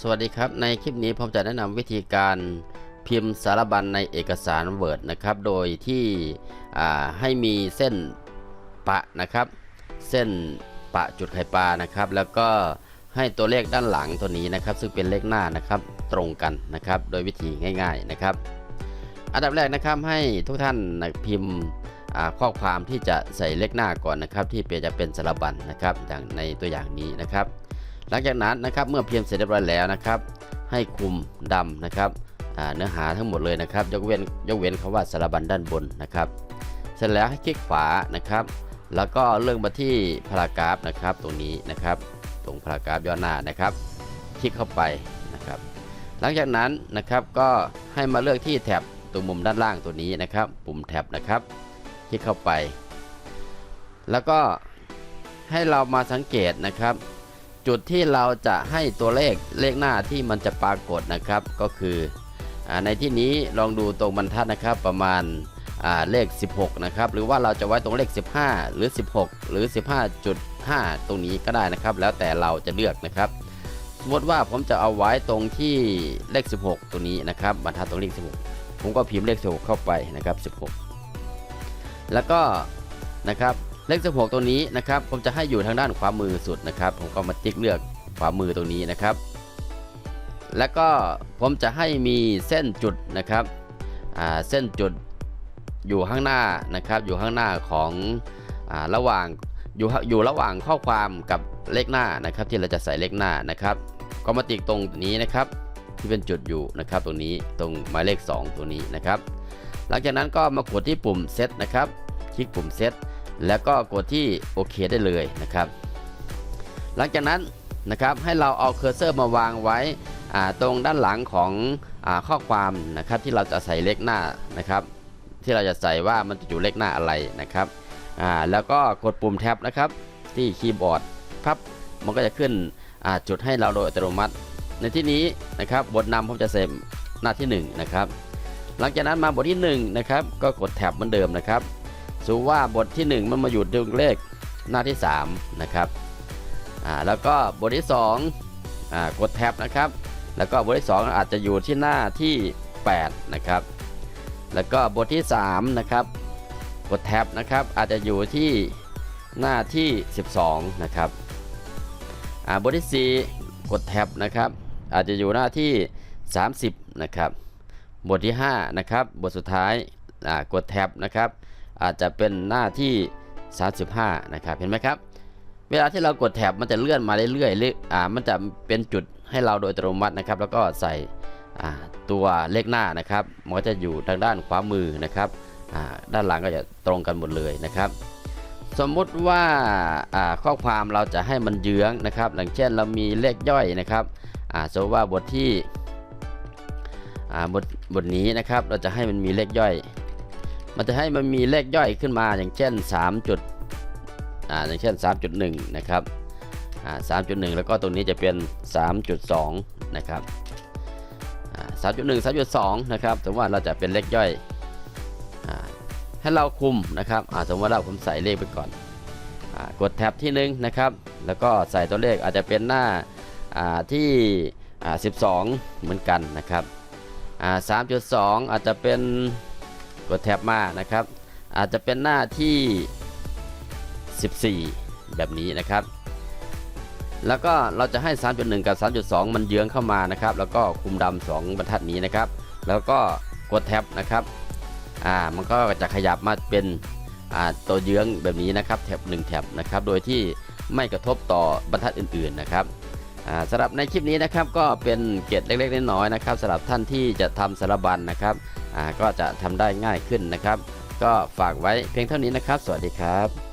สวัสดีครับ ในคลิปนี้ผมจะแนะนำวิธีการพิมพ์สารบัญในเอกสาร Word นะครับ โดยที่ให้มีเส้นปะนะครับ เส้นปะจุดไข่ปลานะครับ แล้วก็ให้ตัวเลขด้านหลังตัวนี้นะครับ ซึ่งเป็นเลขหน้านะครับตรงกันนะครับ โดยวิธีง่าย ๆนะครับ อันดับแรกนะครับให้ทุกท่านนะพิมพ์ข้อความที่จะใส่เลขหน้าก่อนนะครับ ที่เป็นจะเป็นสารบัญนะครับอย่างในตัวอย่างนี้นะครับ หลังจากนั้นนะครับเมื่อเพิมเสร็จเรียบร้อยแล้วนะครับ ให้คุมดำนะครับเนื้อหาทั้งหมดเลยนะครับยกเว้นยกเว้นคำว่าสารบัญด้านบนนะครับ เสร็จแล้วให้คลิกขวานะครับ แล้วก็เลือกมาที่พารากราฟนะครับ ตรงนี้นะครับ ตรงพารากราฟย่อหน้านะครับ คลิกเข้าไปนะครับ หลังจากนั้นนะครับก็ให้มาเลือกที่แท็บตรงมุมด้านล่างตัวนี้นะครับ ปุ่มแท็บนะครับ คลิกเข้าไป แล้วก็ให้เรามาสังเกตนะครับ จุดที่เราจะให้ตัวเลขเลขหน้าที่มันจะปรากฏนะครับก็คืออในที่นี้ลองดูตรงบรรทัดนะครับประมาณาเลข 16 นะครับ หรือว่าเราจะไว้ตรงเลข 15 หรือ 16 หรือ 15.5 ตรงนี้ก็ได้นะครับ แล้วแต่เราจะเลือกนะครับ สมมติว่าผมจะเอาไว้ตรงที่เลข 16ตรงนี้นะครับบรรทัดตรงเลข 16 ผมก็พิมพ์เลข 16 เข้าไปนะครับ 16 แล้วก็นะครับ เลข16ตรงนี้นะครับ ผมจะให้อยู่ทางด้านขวามือสุดนะครับ ผมก็มาติ๊กเลือกขวามือตรงนี้นะครับ แล้วก็ผมจะให้มีเส้นจุดนะครับเส้นจุดอยู่ข้างหน้านะครับ อยู่ข้างหน้าของอระหว่างอยู่อยู่ระหว่างข้อความกับเลขหน้านะครับ ที่เราจะใส่เลขหน้านะครับ ก็มาติ๊กตรงนี้นะครับ ที่เป็นจุดอยู่นะครับ ตรงนี้ตรงหมายเลข 2 ตัวนี้นะครับ หลังจากนั้นก็มากดที่ปุ่มเซตนะครับ คลิกปุ่มเซต แล้วก็กดที่โอเคได้เลยนะครับ หลังจากนั้นนะครับให้เราเอาเคอร์เซอร์มาวางไว้ตรงด้านหลังของอข้อความนะครับที่เราจะใส่เลขหน้านะครับ ที่เราจะใส่ว่ามันจะอยู่เลขหน้าอะไรนะครับแล้วก็กดปุ่มแท็บนะครับ ที่คีย์บอร์ดพับมันก็จะขึ้นจุดให้เราโดยอัตโนมัติ ในที่นี้นะครับบทนำผมจะเซมหน้าที่หนึ่งนะครับ หลังจากนั้นมาบทที่หนึ่งนะครับก็กดแท็บเหมือนเดิมนะครับ สูว่าบทที่ 1 มันมาอยู่ตรงเลขหน้าที่ 3 นะครับอ่าแล้วก็บทที่2อ่ากดแท็บนะครับ แล้วก็บทที่ 2 อาจจะอยู่ที่หน้าที่ 8 นะครับ แล้วก็บทที่ 3 นะครับ กดแท็บนะครับ อาจจะอยู่ที่หน้าที่ 12 นะครับอ่าบทที่ 4 กดแท็บนะครับ อาจจะอยู่หน้าที่ 30 นะครับ บทที่ 5 นะครับ บทสุดท้ายอ่ากดแท็บนะครับ อาจจะเป็นหน้าที่ 35 นะครับ เห็นไหมครับ เวลาที่เรากดแท็บมันจะเลื่อนมาเรื่อยๆเลขอ่ามันจะเป็นจุดให้เราโดยอัตโนมัตินะครับ แล้วก็ใส่อ่าตัวเลขหน้านะครับมันก็จะอยู่ทางด้านขวามือนะครับอ่าด้านหลังก็จะตรงกันหมดเลยนะครับ สมมุติว่าอ่าข้อความเราจะให้มันเยื้องนะครับอย่างเช่นเรามีเลขย่อยนะครับอ่าสมมติว่าบทที่อ่าบทบทนี้นะครับเราจะให้มันมีเลขย่อย มันจะให้มันมีเลขย่อยขึ้นมาอย่างเช่น3จุดอ่าอย่างเช่น 3.1 นะครับอ่า3.1 แล้วก็ตรงนี้จะเป็น 3.2 นะครับอ่า3.1 3.2 นะครับสมมติว่าเราจะเป็นเลขย่อยอ่าให้เราคุมนะครับอ่าสมมติว่าเราผมใส่เลขไปก่อนอ่ากดแท็บที่หนึ่งนะครับ แล้วก็ใส่ตัวเลขอาจจะเป็นหน้าอ่าที่อ่า12 เหมือนกันนะครับอ่า3.2 อาจจะเป็น กดแท็บมานะครับ อาจจะเป็นหน้าที่ 14 แบบนี้นะครับ แล้วก็เราจะให้ 3.1 กับ 3.2 มันเยื้องเข้ามานะครับ แล้วก็คุมดำสองบรรทัดนี้นะครับ แล้วก็กดแท็บนะครับอ่ามันก็จะขยับมาเป็นอ่าตัวเยื้องแบบนี้นะครับแท็บ1แท็บนะครับ โดยที่ไม่กระทบต่อบรรทัดอื่นๆนะครับอ่าสำหรับในคลิปนี้นะครับก็เป็นเกร็ดเล็กๆน้อยๆนะครับสำหรับท่านที่จะทำสารบัญนะครับ ก็จะทำได้ง่ายขึ้นนะครับ ก็ฝากไว้เพียงเท่านี้นะครับ สวัสดีครับ